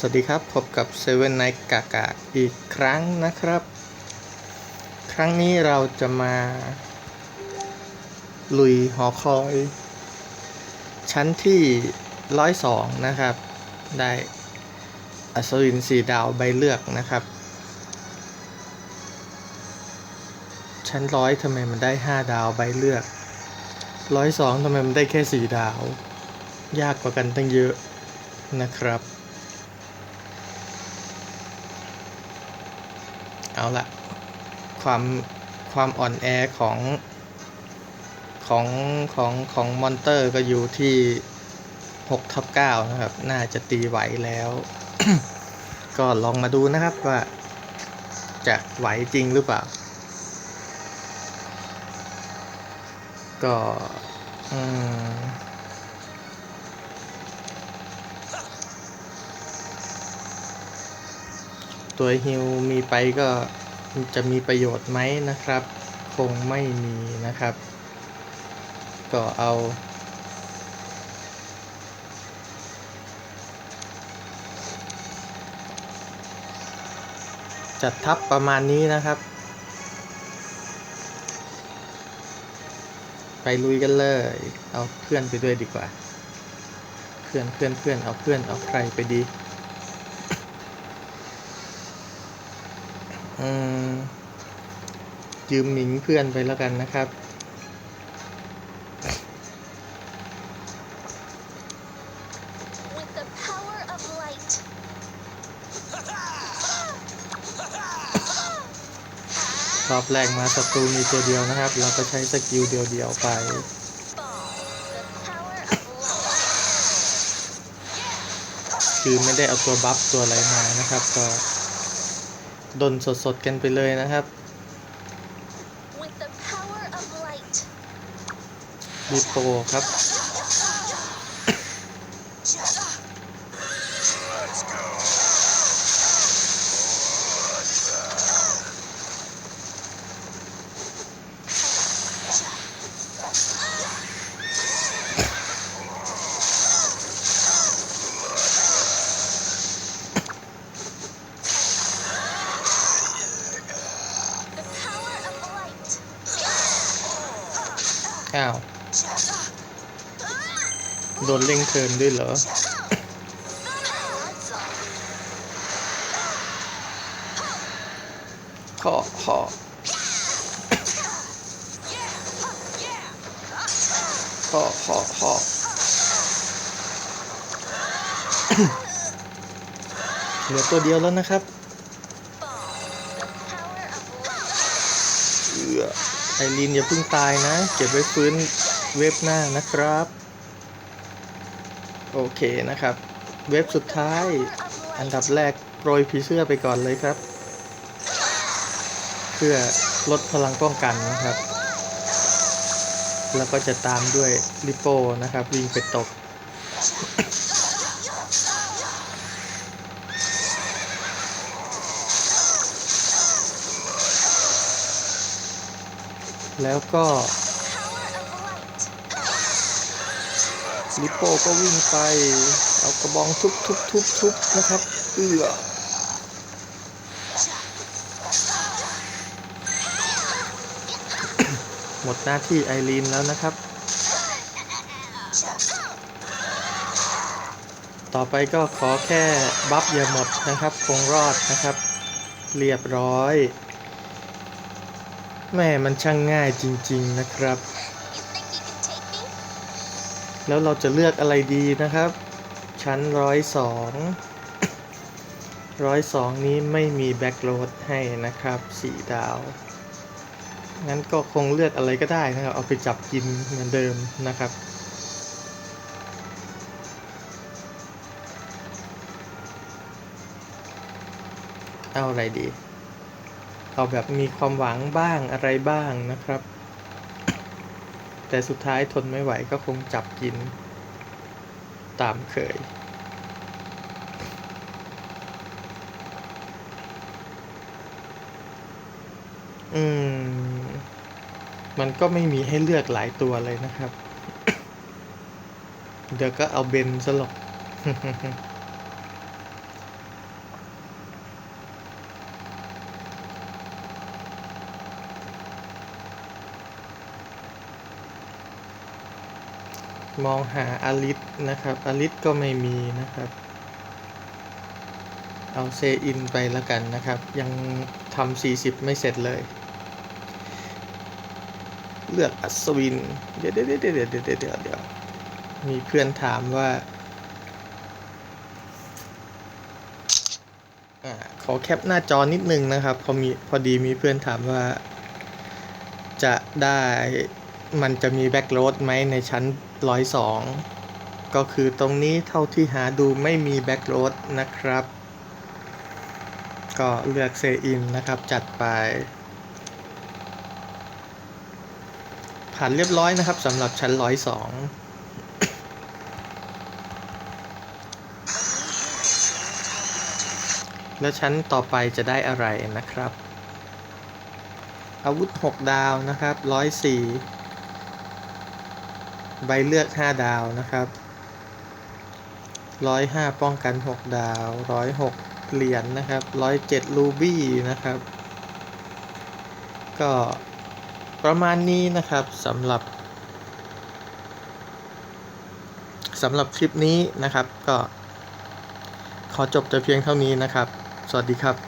สวัสดีครับ พบกับเซเว่นไนกากาอีกครั้งนะครับ ครั้งนี้เราจะมา ลุยหอคอย ชั้นที่ร้อยสองนะครับ ได้อัศวินสีดาวใบเลือกนะครับ ชั้นร้อยทำไมมันได้ห้าดาวใบเลือกร้อยสองทำไมมันได้แค่สี่ดาว ยากกว่ากันตั้งเยอะนะครับ เอาละความความอ่อนแอของของของของมอนเตอร์ก็อยู่ที่6ทับ9นะครับ น่าจะตีไหวแล้ว ก็ลองมาดูนะครับว่า จะไหวจริงหรือเปล่า ก็ อืม ตัวฮิวมีไปก็จะมีประโยชน์ไหมนะครับ คงไม่มีนะครับ ก็เอา จัดทับประมาณนี้นะครับ ไปลุยกันเลย เอาเพื่อนไปด้วยดีกว่า เพื่อนเพื่อนเพื่อนเอาเพื่อนเอาใครไปดี อืม ยืมหมิงเพื่อนไปแล้วกันนะครับ with the power of light. รอบแรกมาศัตรูมีตัวเดียวนะครับ เราก็ใช้สกิลเดียวๆไป Ball. The power of light. คือไม่ได้เอาตัวบัฟตัวอะไรมานะครับ ก็ ดนสดๆกันไปเลยนะครับ With the power of light. ดีโปครับ อ้าว โดนเล่งเทินด้วยเหรอ ขอขอขอขอขอเหลือตัวเดียวแล้วนะครับเอือ ไอรีนอย่าเพิ่งตายนะ เก็บไว้ฟื้นเว็บหน้านะครับ โอเคนะครับ เว็บสุดท้าย อันดับแรกโปรยผีเสื้อไปก่อนเลยครับ เพื่อลดพลังป้องกันนะครับ แล้วก็จะตามด้วยลิโป้นะครับ วิ่งไปตก แล้วก็ Power of light. ลิโป้ก็วิ่งไป เอากระบองทุบทุบทุบทุบนะครับ เอือหมดหน้าที่ไอรีนแล้วนะครับ ต่อไปก็ขอแค่บัฟอย่าหมดนะครับ คงรอดนะครับ เรียบร้อย แม่มันช่างง่ายจริง ๆนะครับ แล้วเราจะเลือกอะไรดีนะครับ ชั้นร้อยสองร้อยสองนี้ไม่มีแบ็กโรดให้นะครับสี่ดาว งั้นก็คงเลือกอะไรก็ได้นะครับ เอาไปจับกินเหมือนเดิมนะครับเอาอะไรดี เอาแบบมีความหวังบ้างอะไรบ้างนะครับ แต่สุดท้ายทนไม่ไหวก็คงจับกิน ตามเคย อืม มันก็ไม่มีให้เลือกหลายตัวเลยนะครับ เดี๋ยวก็เอาเบนซะหรอก มองหาอลิสนะครับอลิสก็ไม่มีนะครับ เอาเซอินไปแล้วกันนะครับ ยังทำ40 ไม่เสร็จเลย เลือกอัศวินเดี๋ยวเดี๋ยวเดี๋ยวเดี๋ยวเดี๋ยวมีเพื่อนถามว่าขอแคปหน้าจอนิดนึงนะครับ พอมีพอดีมีเพื่อนถามว่า จะได้มันจะมีแบ็กโรดไหมในชั้น 102ก็คือตรงนี้เท่าที่หาดูไม่มีแบ็กโรดนะครับ ก็เลือกเซอินนะครับจัดไป ผ่านเรียบร้อยนะครับสำหรับชั้น102แล้วชั้นต่อไปจะได้อะไรนะครับ อาวุธ 6 ดาวนะครับ104 ใบเลือก 5 ดาวนะครับ105ป้องกัน 6 ดาว106เหรียญนะครับ107รูบี้นะครับ ก็ประมาณนี้นะครับสำหรับสำหรับคลิปนี้นะครับก็ขอจบแต่เพียงเท่านี้นะครับ สวัสดีครับ